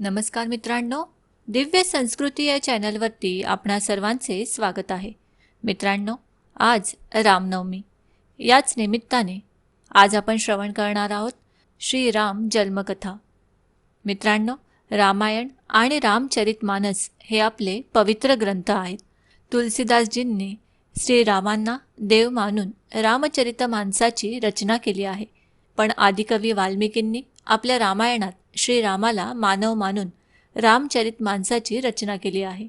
नमस्कार मित्रांनो दिव्य संस्कृती या चॅनलवरती आपणा सर्वांचे स्वागत आहे. मित्रांनो आज रामनवमी. याच निमित्ताने आज आपण श्रवण करणार आहोत श्रीराम जन्मकथा. मित्रांनो रामायण आणि रामचरितमानस हे आपले पवित्र ग्रंथ आहेत. तुलसीदासजींनी श्रीरामांना देव मानून रामचरित माणसाची रचना केली आहे. पण आदिकवी वाल्मिकींनी आपल्या रामायणात श्रीरामाला मानव मानून रामचरित मानसाची रचना केली आहे.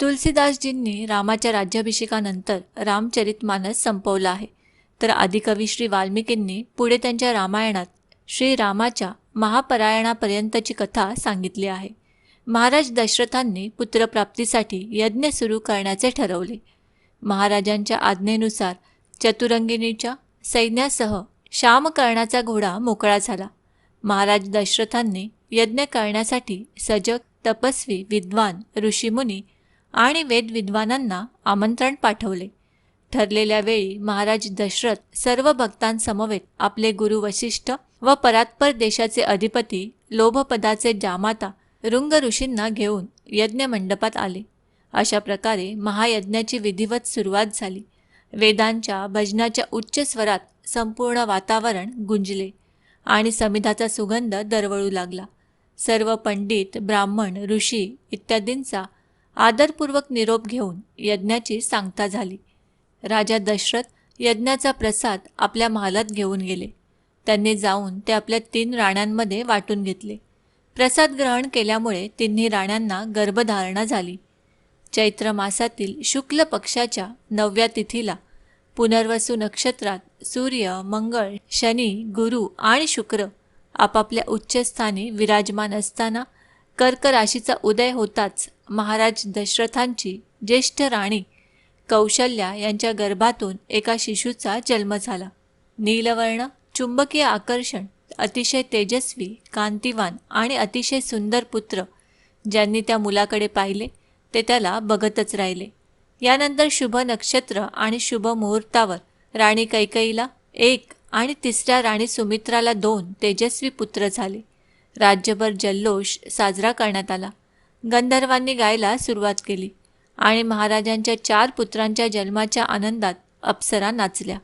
तुलसीदासजींनी रामाच्या राज्याभिषेकानंतर रामचरित मानस संपवला आहे. तर आदिकवी श्री वाल्मिकींनी पुढे त्यांच्या रामायणात श्रीरामाच्या महापरायणापर्यंतची कथा सांगितली आहे. महाराज दशरथांनी पुत्रप्राप्तीसाठी यज्ञ सुरू करण्याचे ठरवले. महाराजांच्या आज्ञेनुसार चतुरंगिणीच्या सैन्यासह श्यामकर्णाचा घोडा मोकळा झाला. महाराज दशरथांनी यज्ञ करण्यासाठी सजग तपस्वी विद्वान ऋषीमुनी आणि वेदविद्वानांना आमंत्रण पाठवले. ठरलेल्या वेळी महाराज दशरथ सर्व भक्तांसमवेत आपले गुरु वशिष्ठ व परात्पर देशाचे अधिपती लोभपदाचे जामाता रुंग ऋषींना घेऊन यज्ञ मंडपात आले. अशा प्रकारे महायज्ञाची विधिवत सुरुवात झाली. वेदांच्या भजनाच्या उच्च स्वरात संपूर्ण वातावरण गुंजले. आणि समिधाचा सुगंध दरवळू लागला. सर्व पंडित ब्राह्मण ऋषी इत्यादींचा आदरपूर्वक निरोप घेऊन यज्ञाची सांगता झाली. राजा दशरथ यज्ञाचा प्रसाद आपल्या महालात घेऊन गेले. त्यांनी जाऊन ते आपल्या तीन राण्यांमध्ये वाटून घेतले. प्रसाद ग्रहण केल्यामुळे तिन्ही राण्यांना गर्भधारणा झाली. चैत्र मासातील शुक्ल पक्षाच्या नवव्या तिथीला पुनर्वसू नक्षत्रात सूर्य मंगळ शनी गुरु आणि शुक्र आपापल्या उच्चस्थानी विराजमान असताना कर्क राशीचा उदय होताच महाराज दशरथांची ज्येष्ठ राणी कौशल्या यांच्या गर्भातून एका शिशूचा जन्म झाला. नीलवर्ण चुंबकीय आकर्षण अतिशय तेजस्वी कांतिवान आणि अतिशय सुंदर पुत्र ज्यांनी त्या मुलाकडे पाहिले ते त्याला बघतच राहिले. यानंतर शुभ नक्षत्र आणि शुभ मुहूर्तावर राणी कैकईला एक आणि तिसऱ्या राणी सुमित्राला दोन तेजस्वी पुत्र झाले. राज्यभर जल्लोष साजरा करण्यात आला. गंधर्वांनी गायला सुरुवात केली आणि महाराजांच्या चार पुत्रांच्या जन्माच्या आनंदात अप्सरा नाचल्या.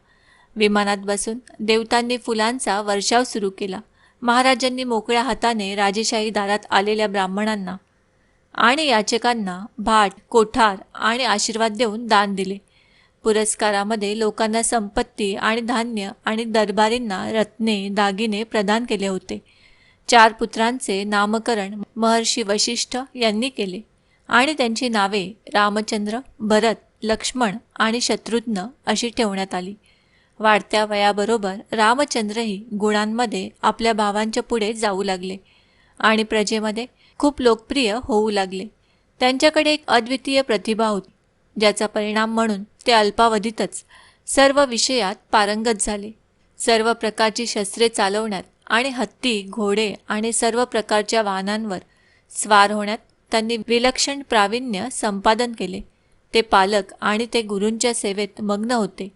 विमानात बसून देवतांनी फुलांचा वर्षाव सुरू केला. महाराजांनी मोकळ्या हाताने राजेशाही दारात आलेल्या ब्राह्मणांना आणि याचकांना भाट कोठार आणि आशीर्वाद देऊन दान दिले. पुरस्कारामध्ये लोकांना संपत्ती आणि धान्य आणि दरबारींना रत्ने दागिने प्रदान केले होते. चार पुत्रांचे नामकरण महर्षी वशिष्ठ यांनी केले आणि त्यांची नावे रामचंद्र भरत लक्ष्मण आणि शत्रुघ्न अशी ठेवण्यात आली. वाढत्या वयाबरोबर रामचंद्रही गुणांमध्ये आपल्या भावांच्या पुढे जाऊ लागले आणि प्रजेमध्ये खूप लोकप्रिय होऊ लागले. त्यांच्याकडे एक अद्वितीय प्रतिभा होती ज्याचा परिणाम म्हणून ते अल्पावधीतच सर्व विषयात पारंगत झाले. सर्व प्रकारची शस्त्रे चालवण्यात आणि हत्ती घोडे आणि सर्व प्रकारच्या वाहनांवर स्वार होण्यात त्यांनी विलक्षण प्रावीण्य संपादन केले. ते पालक आणि ते गुरूंच्या सेवेत मग्न होते.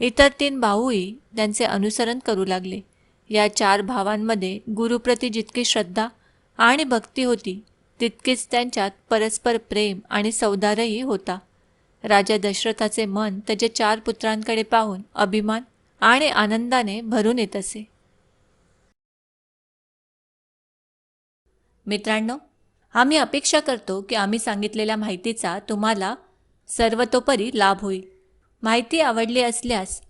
इतर तीन भाऊही त्यांचे अनुसरण करू लागले. या चार भावांमध्ये गुरुप्रती जितकी श्रद्धा आणि भक्ती होती तितकीच त्यांच्यात परस्पर प्रेम आणि सौदारही होता. राजा दशरथाचे मन त्याच्या चार पुत्रांकडे पाहून अभिमान आणि आनंदाने भरून येत असे. मित्रांनो आम्ही अपेक्षा करतो की आम्ही सांगितलेल्या माहितीचा तुम्हाला सर्वतोपरी लाभ होईल. माहिती आवडली असल्यास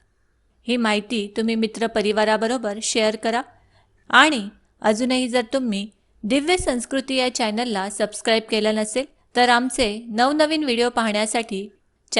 ही माहिती तुम्ही मित्रपरिवाराबरोबर शेअर करा आणि अजूनही जर तुम्ही दिव्य संस्कृती या चॅनलला सबस्क्राईब केलं नसेल तर आमचे नवनवीन व्हिडिओ पाहण्यासाठी